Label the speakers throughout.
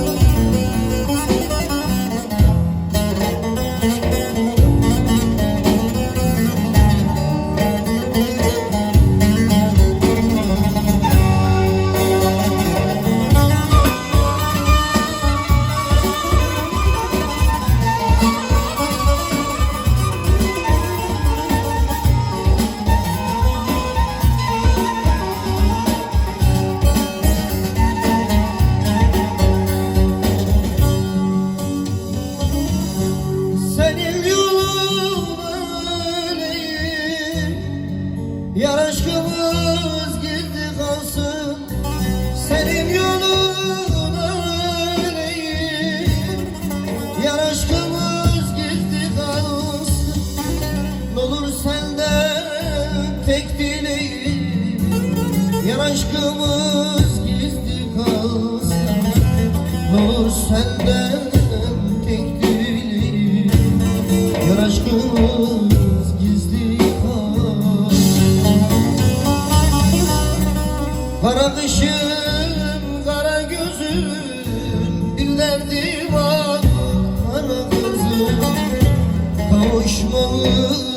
Speaker 1: Thank you. Yar aşkımız gizli kalsın Senin yoluna öleyim Yar aşkımız gizli kalsın N'olur senden tek dileğim. Yar aşkımız gizli kalsın N'olur senden Kara kışın kara gözün Bir derdi var kara kızım. Kavuşmamız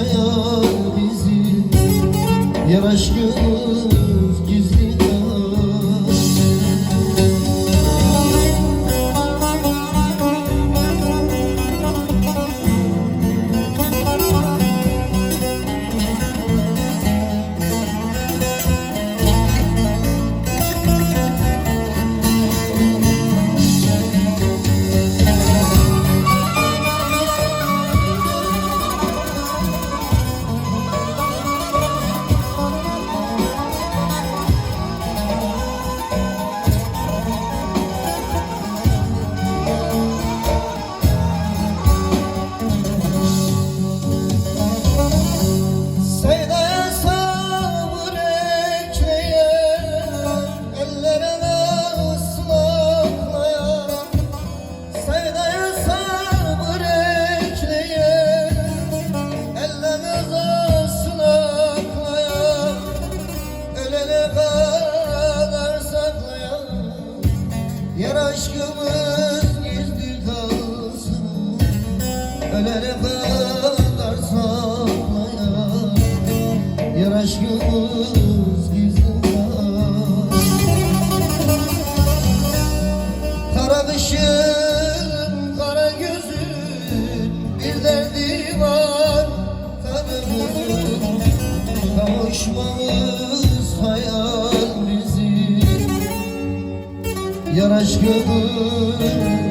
Speaker 1: Hayal bizim Yar aşkımız aşkımız gizli kalsın Ölene kadar Yar aşkımız gizli kalsın Kara kışın kara gözün Bir derdi var kanımın Kavuşmamız hayal bizim